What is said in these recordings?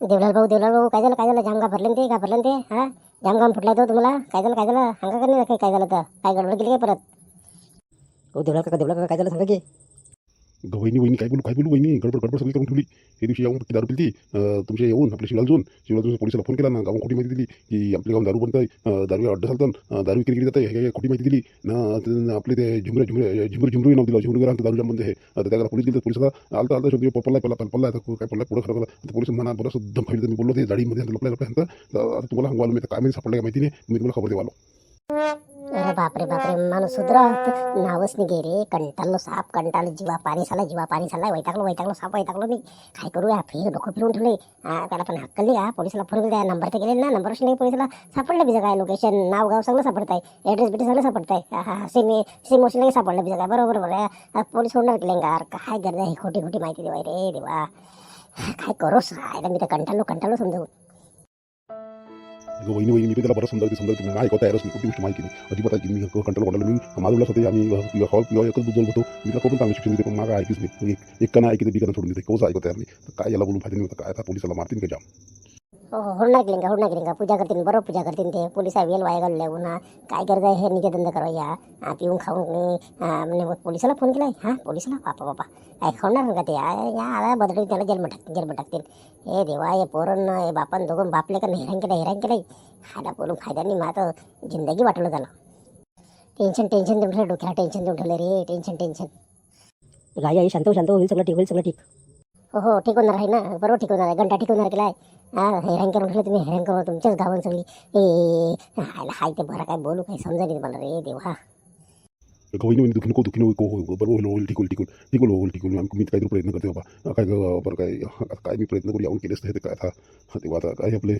देवलाल भाऊ देवलाल भाऊ काय झालं काय झालं? जाम घाबरले ते घाबरले ते? हा? जाम घाम फुटलाय तो तुम्हाला? काय झालं काय झालं? सांगा का नाही काय झालं तर? काय गडबड केली काय परत? हो देवळा काका देवळा काका काय झालं सांगा की? ग वहिनी वहिनी काय बोलू काय बोलू वहिनी गडबड गडबड सगळी करून ठेवली त्या दिवशी येऊन दारू पिली तुमच्या येऊन आपल्या शिवाल जाऊन शिवाल जाऊन पोलिसाला फोन केला ना गावून खोटी माहिती दिली की आपल्या गावून दारू बनत आहे दारू अड्डा चालतात दारू विक्री केली जाते हे खोटी माहिती दिली ना आपले ते झुमरे झुमरे झुमरे झुमरू नाव दिलं झुमरू दारू जाम बंद हे आता त्याला पोलीस दिली पोलिसाला आलता आलता शोध पल्ला पल्ला पल्ला आता काय पल्ला पुढं खरं आता पोलीस म्हणा बरं सुद्धा फाईल मी बोललो ते दाढीमध्ये लपल्या लपल्या आता तुम्हाला सांगू मी काय माहिती सापडलं काय माहिती नाही मी तुम्हाला खबर देवालो अरे बापरे बापरे माणूस सुधरत. नावच निघे रे कंटाळलो साप कंटाळलो जीवा पाणी झाला जीवा पाणी झाला वैतागलो वैतागलो साप वैतागलो मी. काय करू या फिर डोकं फिरून ठेवले. हा, त्याला पण हक्क नाही पोलिसला पोलिसाला फोन केला नंबर तर गेले ना नंबर नाही पोलिसाला. सापडलं बिजा काय लोकेशन नाव गाव सगळं सापडत आहे ॲड्रेस बिड्रेस सगळं सापडत आहे हा सिमी सिम सापडलं बिजा काय. बरोबर बरोबर. पोलीस सोडणार केलेंगार काय गरज आहे? खोटी खोटी माहिती देवाय रे देवा. काय करू सायला मी तर कंटाळलो कंटाळलो समजून. अगं वहिनी वहिनी मी तर त्याला बरं समजावते समजावते मला ऐकवता यारच नाही कुठली गोष्ट माहिती नाही अजिबात ऐकली मी कंट्रोल वाढलं मी माझं होते आम्ही हॉल किंवा एकच बुजवलं होतो मी त्याला करून चांगलं शिक्षण देते पण मागा ऐकीच नाही एक एक काना ऐकते बिकाना सोडून देते कोच ऐकत का हो हो होणार का होणार पूजा करतील बरोबर पूजा करतील ते. पोलीस वेल वाया घालले पुन्हा काय गरज आहे हे निकेतन करा या हा, पिऊन खाऊन म्हणजे मग पोलिसाला फोन केलाय. हा पोलिसाला? बापा बापा. काय खाणार का ते या या आला बदलून त्याला जन्म टाकतील जन्म टाकतील हे देवा हे पोरण हे बापान दोघं बापले का नाही? केलं हिराण केलं खायला बोलून फायदा नाही जिंदगी वाटलं त्याला. टेन्शन टेन्शन देऊन ठेवलं डोक्याला टेन्शन देऊन ठेवलं रे. टेन्शन टेन्शन गाई आई शांत हो, शांत हो. होईल सगळं ठीक होईल सगळं ठीक. हो हो ठीक होणार आहे ना. बरोबर ठीक होणार आहे. घंटा ठीक होणार केलाय हा हैराण करून तुम्ही. हैराण करून तुमच्याच गावात सगळी. ए हायला हाय ते बरं काय बोलू काय समजा नाही मला रे देवा. अगं वहिनी वहिनी दुखी नको दुखी नको बरोबर होईल होईल ठीक होईल ठीक होईल ठीक आम्ही मी काहीतरी प्रयत्न करते बाबा. काय बरं काय काय मी प्रयत्न करू यावून केलेच नाही ते काय आता. तेव्हा आता काय आपले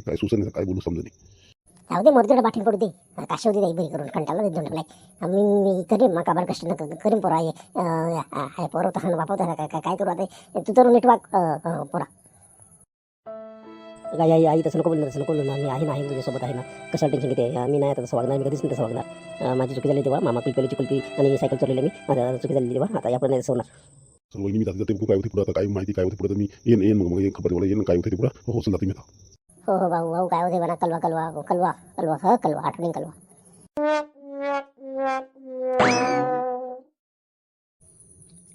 काय सुचन नाही काय बोलू समजा नाही. जाऊ दे मोरतीला पाठीण पडू दे. काशी होती बरी करून कंटाळला देत दोन ठेवलाय मी मी करीन मग काबार कष्ट नका करीन पोरा हे हाय पोरं तहान बापवता काय काय काय करू आता? तू तर नीट वाग पोरा. गाई आई आई तसं नको बोलणार तसं नको बोलणार मी आहे ना आहे तुझ्यासोबत आहे ना. कशाला टेन्शन घेते? मी नाही आता तसं वागणार मी कधीच नाही तसं वागणार. माझी चुकी झाली तेव्हा मामा कुलपीची कुलपी आणि सायकल चोरलेली मी. माझ्या चुकी झाली तेव्हा आता यापुढे नाही तसं होणार चल वहिनी मी जाते जाते काय होते पुढं? आता काय माहिती काय होते पुढं? मी येईन येईन मग मग खबर मला येईन काय होते पुढं? हो चल जाते मी आता. हो हो भाऊ भाऊ काय होते म्हणा कलवा कलवा हो, कलवा कलवा ह कलवा आठवणी कलवा.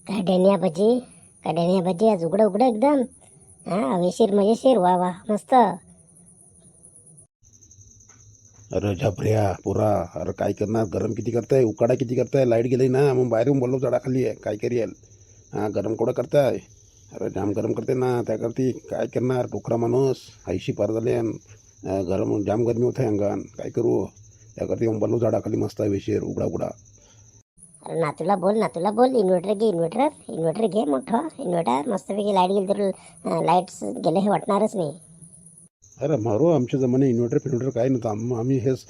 काय डेनिया भजी काय डेनिया भजी आज उघडं उघडं एकदम. हा हवेशीर मजेशीर वा वा मस्त. अरे झपऱ्या पुरा अरे काय करणार? गरम किती करताय? उकाडा किती करताय? लाइट गेली ना मग बाहेरून बोललो झाडाखाली आहे काय करेल हां गरम कोडं करताय? अरे जाम गरम करते ना त्याकरती काय करणार? टोकरा माणूस. ऐशी पार झाले गरम जाम गरमी होत आहे अंगान. काय करू? त्याकरती मग झाडाखाली मस्त आहे वेशीर उघडा उघडा अरे नातूला बोल नातूला बोल. इन्व्हर्टर घे इन्व्हर्टर इन्व्हर्टर घे मोठं. इन्व्हर्टर मस्तपैकी लाइट गेली तर लाईट्स गेले हे वाटणारच नाही. अरे मारो आमच्या जमाने इन्व्हर्टर फिन्व्हर्टर काय नव्हतं. आम आम्ही हेच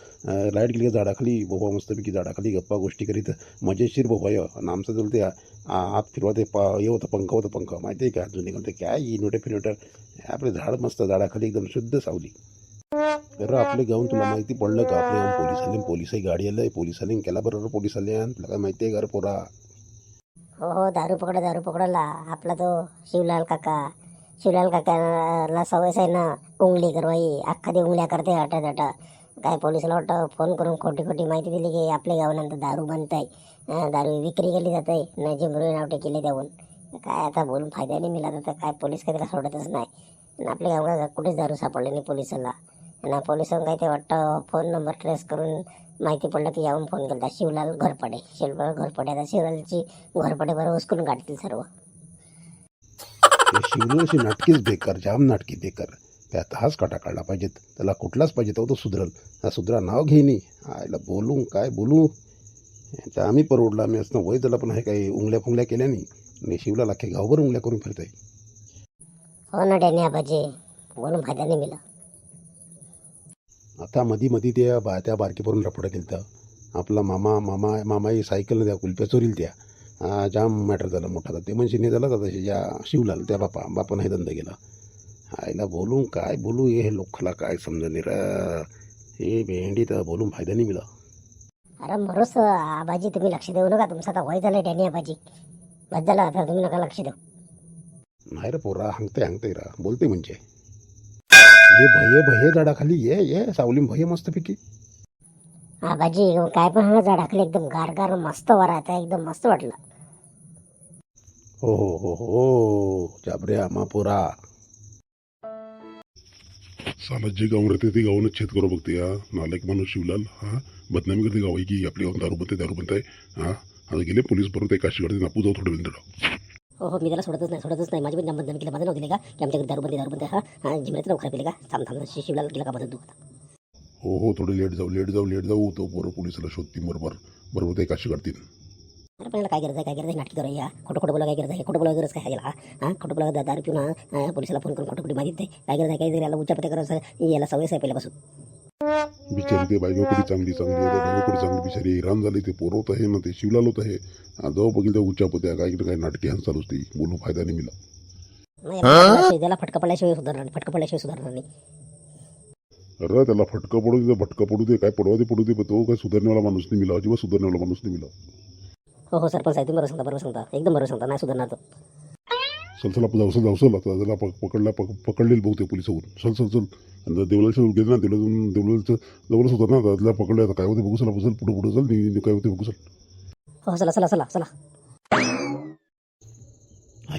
लाइट गेली झाडाखाली बोबा मस्तपैकी झाडाखाली गप्पा गोष्टी करीत. मजेशीर बोबा यो. आणि आमचं जर ते आत फिरवा ते पा हे होतं पंखा होतं पंखा. माहिती आहे का? जुने म्हणते काय इन्व्हर्टर फिन्व्हर्टर आपले झाड मस्त झाडाखाली एकदम शुद्ध सावली. बरं आपले गाऊन तुला माहिती पडलं का? आपले पोलीस आले पोलिसही गाडी आलं पोलीस आले केला बरोबर पोलीस आले आणि तुला काय माहिती आहे का रे पोरा? हो हो दारू पकडा दारू पकडला आपला तो शिवलाल काका. शिवलाल काकाला सवयच आहे ना उंगली करवाई अख्खा उंगल्या करते हटा हटा काय पोलिसला वाटतं फोन करून खोटी खोटी माहिती दिली की आपल्या गावानंतर दारू बनत आहे दारू विक्री केली जात आहे न जिमरू नावटे केले त्याहून. काय आता बोलून फायदा नाही मिळाला तर काय पोलीस काही त्याला सोडतच नाही. आणि आपल्या गावात कुठेच दारू सापडली नाही पोलिसाला. आणि पोलिसांना काय ते वाटतं फोन नंबर ट्रेस करून माहिती पडलं की यावून फोन केला शिवलाल घोरपडे शिवलाल घोरपडे. आता शिवलालची घोरपडे बरोबर उचकून काढतील सर्व. हे शिवलोची नाटकीच बेकार जाम नाटकी बेकार. त्यात हाच काटा काढला पाहिजेत. त्याला कुठलाच पाहिजे तो तो सुधरल. हा सुधरा नाव घेईनी. आयला बोलू काय बोलू? त्या आम्ही परवडला आम्ही असणं वय त्याला पण आहे काही उंगल्या फुंगल्या केल्यानी आणि शिवला लाखे गावभर उंगल्या करून फिरताय. हो ना डॅनी आबाजी. बोलून फायदा नाही मिळाला आता मधी मधी त्या बा त्या बारकीवरून रपडं केलं तर आपला मामा मामा मामाही सायकलनं त्या कुलप्या चोरील त्या. हा, जाम मॅटर झाला मोठा. तर ते म्हणजे नाही झाला तसे ज्या शिवलाल त्या बापा बापानं हे धंदा केला. आईला बोलू काय बोलू हे लोकाला काय समजणे र. हे भेंडी तर बोलून फायदा नाही मिळा अरे मरोस आबाजी तुम्ही लक्ष देऊ नका. तुमचं आता वय झालं डॅनी आबाजी. बस झालं आता तुम्ही नका लक्ष देऊ. नाही रे पोरा हंगते हंगते रा. बोलते म्हणजे. ये भये भये झाडाखाली ये ये सावलीम भये मस्तपैकी. आबाजी काय पण हा झाडाखाली एकदम गार गार मस्त वारा आता एकदम मस्त वाटलं. हो हो हो हो साला जे गाव राहते ते गावानं छेद करू बघते हा. नालायक माणूस शिवलाल हा. बदनामी करते गावाई की आपली गावात दारू बनते दारू बनताय हा. आता गेले पोलीस बरोबर ते काशी करते नापू जाऊ थोडं वेळ हो हो मी त्याला सोडतच नाही सोडतच नाही. माझी पण बदनामी केली माझं नाव दिले का? की आमच्याकडे दारू बंदी दारू बंदी हा. हा जिमऱ्याचं नाव खराब केले का? थांब थांब शि- शिवलाल केला का? मदत तू आता. हो हो थोडं लेट जाऊ लेट जाऊ लेट जाऊ तो बरोबर पोलिसाला शोधतील बरोबर बरोबर ते काशी काढतील अरे पण याला काय गरज आहे काय गरज आहे नाटकी करू या खोटं खोटं बोला काय गरज आहे खोटं बोला गरज काय आहे याला हा खोटं बोला दा- दारू पिऊन हा, हा, पोलिसाला फोन करून खोटं खोटी माहिती दे काय गरज आहे काय गरज आहे? याला उच्चापत्या करायचं याला सवयच आहे पहिल्यापासून बिचारी ते बायको कुठे चांगली चांगली बायको कुठे चांगली बिचारी हैराण झाली ते पोरं होत आहे ना ते शिवलाल होत आहे जाऊ बघील त्या उच्चा पोत्या काय काय नाटकी हान चालूच ती बोलू फायदा नाही मिला त्याला फटका पडल्याशिवाय सुधारणार फटका पडल्याशिवाय सुधारणार नाही अरे त्याला फटका पडू दे भटका पडू दे काय पडवा दे पडू दे तो काय सुधारण्यावाला माणूस नाही मिला अजिबात सुधारण्यावाला माणूस नाही मिला हो हो सरपंच आहे तुम्ही बरोबर सांगता बरोबर सांगता. एकदम बरोबर सांगता नाही सुधारणार तो. चल चल आपण जाऊ चल जाऊ चल आता त्याला पक- पकडला पक पकडलेलं बहुते पोलिसाहून चल चल चल. आणि देवळाच्या गेले ना देवळातून देवळाचं जवळच होतं ना त्याला पकडलं आता. काय होते बघू चला चल पुढे पुढे चल काय होते बघू चल. हो चला चला चला चला.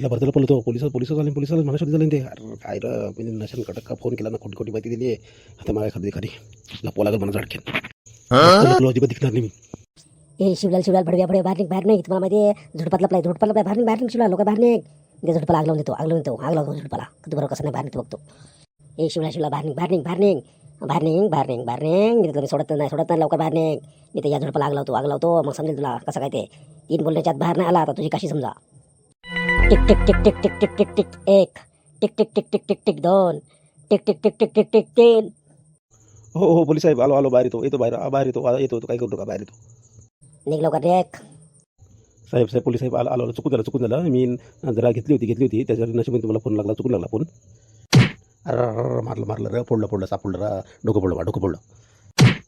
आयला बरं झालं पळतो पोलीस पोलीस झाले पोलीस झाले मला शोध झाले ते काय र? मी नशन कटक फोन केला ना खोटी खोटी माहिती दिली. आहे आता मला एखादी एखादी लपवा लागेल मला झाडक्यान तुला अजिबात दिसणार नाही मी. ए शिवलाल शिवलाल भडव्या भडव्या बाहेर बाहेर नाही तुम्हाला माहिती आहे झुडपातला प्लाय झुडपातला प्लाय बाहेर बाहेर शिवलाल लोक बाहेर निघ. ते झुडपाला आग लावून देतो आग लावून देतो आग लावतो झुडपाला तू बरोबर कसं नाही बाहेर निघतो बघतो. ए शिवला शिवला बाहेर निघ बाहेर निघ बाहेर निघ. बाहेर निघ बाहेर निघ बाहेर निघ. मी मी सोडत नाही सोडत नाही लवकर बाहेर निघ. मी तर या झुडपाला आग लावतो आग लावतो मग समजेल तुला कसं काय ते. तीन बोलण्याच्यात बाहेर नाही आला आता तुझी कशी समजा? Tick tick tick tick tick tick tick tick एक tick tick tick tick tick tick दोन tick tick tick tick tick tick तीन हो हो पोलीस साहेब आलो आलो बाहेर येतो येतो बाहेर बाहेर येतो आ, येतो येतो काय करू नका बाहेर येतो निघ लवकर एक साहेब साहेब पोलीस साहेब आलो आलो चुकून झालं चुकून झालं मी जरा घेतली होती घेतली होती त्याच्यावर नशिबीने तुम्हाला फोन लागला चुकून लागला फोन अरे अरे, अरे, मारलं मारलं रे फोडलं फोडलं सापडलं रा डोकं पडलं बा डोकं पडलं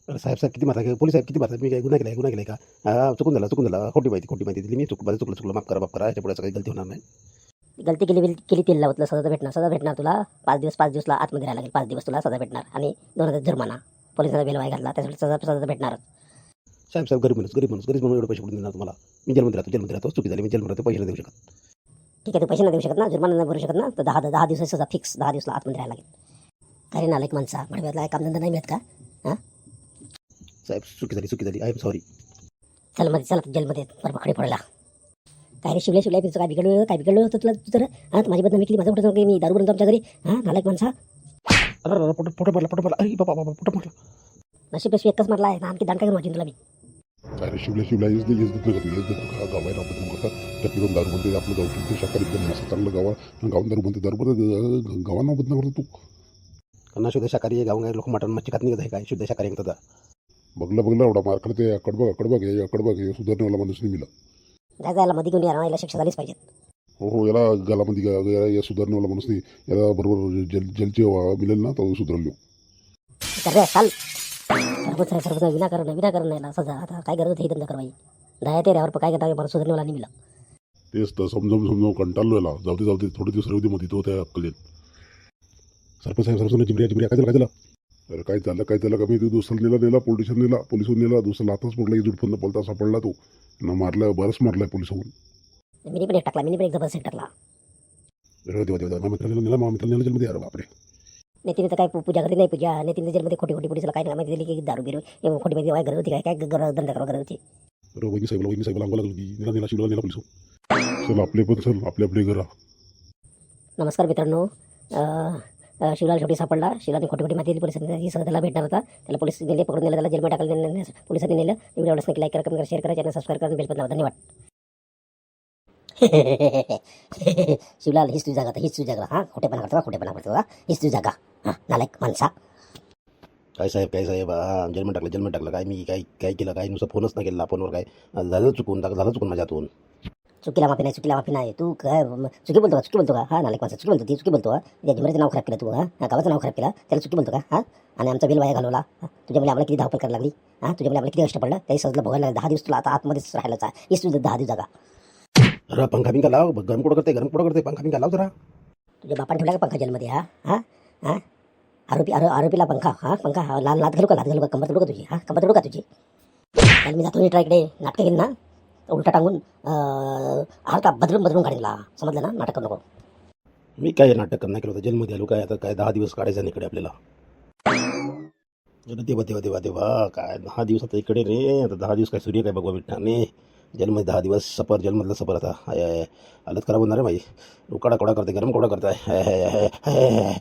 साहेब साहेब किती मारला पोलीस साहेब किती मारतात मी काय गुन्हा केला गुन्हा केला का? हा चुकून झाला चुकून झाला. खोटी माहिती खोटी माहिती दिली मी. चुक माझं चुकलं चुकलं. माफ करा माफ करा. याच्यापुढे काही गलती होणार नाही. गलती केली केली तेल लावतलं. सजा भेटणार सजा भेटणार तुला. पाच दिवस पाच दिवसला आतमध्ये राहायला लागेल. पाच दिवस तुला सजा भेटणार. आणि दोन हजार जुर्माना. पोलिसांना बेल वाय घातला. त्यासाठी सजा सजा भेटणार साहेब साहेब गरीब माणूस गरीब माणूस गरीब म्हणून एवढे पैसे कुठून देणार तुम्हाला? मी जेलमध्ये राहतो जेलमध्ये राहतो. चुकी झाली मी जेलमध्ये राहतो. पैसे नाही देऊ शकत. ठीक आहे तू पैसे नाही देऊ शकत ना? जुर्माना नाही भरू शकत ना? तर दहा दहा दिवस सजा फिक्स दहा दिवसला आतमध्ये राहायला लागेल. अरे नालायक माणसा. बडव्यातला कामधंदा नाही मिळत का? साहेब चुकी झाली चुकी झाली. आय एम सॉरी चलमध्ये चला जेलमध्ये बरं पकडे पडला काय रे शिवल्या शिवल्या तुझं काय बिघडलं काय बिघडलं होतं तुला? तू तर हां माझी बदनामी केली माझं कुठं मी दारू बनतो आमच्या घरी हां नालायक माणसा? अरे अरे फोटो फोटो मारला फोटो मारला अरे बाबा बाबा फोटो मारला नशीब एकच मारला आहे. ना आणखी दान काय करून तुला मी. काय रे शिवल्या शिवल्या येस दे येस देत नका तू येस देत नका गाव आहे आपण कसा त्यातली दोन दारू बनते आपलं गाव तुमचं शाकाहारी एकदम मस्त चांगलं गावा. दारू बनते दारू बनते गावांना बदनाम करतो तू. कारण शुद्ध शाकाहारी गावगाई लोक मटण मच्छी खात निघत आहे काय? शुद्ध शाकाहारी म्हणतात. बघला बघला एवढा मार खाते अकड बघ अकड बघ हे अकड बघ हे सुधारण्यावाला माणूस नाही मिला याला मध्ये घेऊन या याला शिक्षा झालीच पाहिजे. हो हो याला गालामध्ये गा- याला या सुधारण्यावाला माणूस नाही. याला बरोबर जल जलची हवा मिळेल ना तो सुधारलो कर रे चाल. सरपंच आहे सरपंच विनाकारण विनाकारण नाही ना सजा आता काय गरज होती धंदा करवाई दया ते ऱ्यावर काय करता मला सुधारण्याला नाही मिळालं तेच तर समजावून समजावून कंटाळलो याला. जाऊते जाऊते थोडे दिवस राहू दे मध्ये तो त्या अक्कल येईल सरपंच साहेब सरपंच जिमऱ्या जिमऱ्या काय झालं काय झालं? अरे काय झालं काय झालं का मी दुसरा नेला नेला पोलीस नेला पोलिसहून नेला दुसरा लातच पडला इजूट पण पलता सापडला तो. ना मारला बरंच मारलाय पोलिसहून मिनी पण एक टाकला मिनी पण एक जबरदस्त टाकला. अरे देवा देवा मित्राला नेला मा मित्राला नेला जन्मदी अरे बापरे. नेतीने तर काय पूजा नाही पूजा. नेतीने जेलमध्ये खोटी खोटी पोलिसला काय नाही माहिती दिली की दारू बिरू खोटी माहिती गरज होती काय काय गरज धंदा करा गरज होती. अरे वहिनी साहेबला वहिनी साहेबला अंगाला लागली नेला नेला शिवला नेला पोलीस चल आपले पण चल आपले आपले घरा. नमस्कार मित्रांनो. शिवला शेवटी सापडला. शिवलाने खोटी खोटी माहिती दिली. पोलिसांनी ही सगळं त्याला भेटणार होता. त्याला पोलीस नेले पकडून दिलं त्याला जेलमध्ये टाकलं ने- पोलिसांनी नेलं. व्हिडिओ आवडल्यास लाईक करा कमेंट करा शेअर करा चॅनल सबस्क्राईब करा बेल पण धन्यवाद. शिवलाल हीच तुझी जागा हीच तुझी जागा. हां खोटेपणा करतो खोटेपणा करतो हीच तुझी जागा. हां नालायक माणसा. काय साहेब काय साहेब? हा जन्म टाकलं जन्म टाकलं. काय मी काय काय केलं? काय नुसतं फोनच नाही केला फोनवर काय? झालं चुकून झालं चुकून माझ्यातून. चुकीला माफी नाही चुकीला माफी नाही. तू काय चुकी बोलतो का? चुकी बोलतो का? हा नालायक माणसा चुकी बोलतो ती चुकी बोलतो का त्या जिमऱ्याचं नाव खराब केलं तू हा? गावाचं नाव खराब केलं त्याला चुकी बोलतो का? हा? आणि आमचा बिल वाया घालवला हा? तुझ्यामुळे आम्हाला किती धावपळ करायला लागली हा? तुझ्यामुळे आम्हाला किती कष्ट पडलं? त्याही भोगायला लागलं. दहा दिवस तुला आता आतमध्येच राहायला जा हीच तुझं दहा दिवस जागा. अरे पंखा बिंका लाव गरम कुठं करते गरम कुठं करते पंखा बिंका लाव जरा. तुझ्या बापाने ठेवला का पंखा जेलमध्ये हा? हा? हा? आरोपी आरो आरोपीला पंखा हा? पंखा हा? लाल लात घालू का? लात घालू का? कंबर तोडू का तुझी? हा? कंबर तोडू का तुझी? मी जातो नीट इकडे. नाटकं घेईन ना? उलटा टांगून हलका का? बदलून बदलून काढेल तुला. समजलं ना? नाटक नको. मी काय नाटक नाही केलं होतं? जेलमध्ये आलो काय आता? काय दहा दिवस काढायचं नाही इकडे आपल्याला? देवा देवा देवा देवा काय दहा दिवस आता इकडे रे? आता दहा दिवस काय सूर्य काय बघवा भेटणार नाही. जन्म दहा दिवस सफर जन्मधलं सफर आता. आय हालत खराब होणार आहे माझी उकाडा कोडा करते गरम कोडा करताय.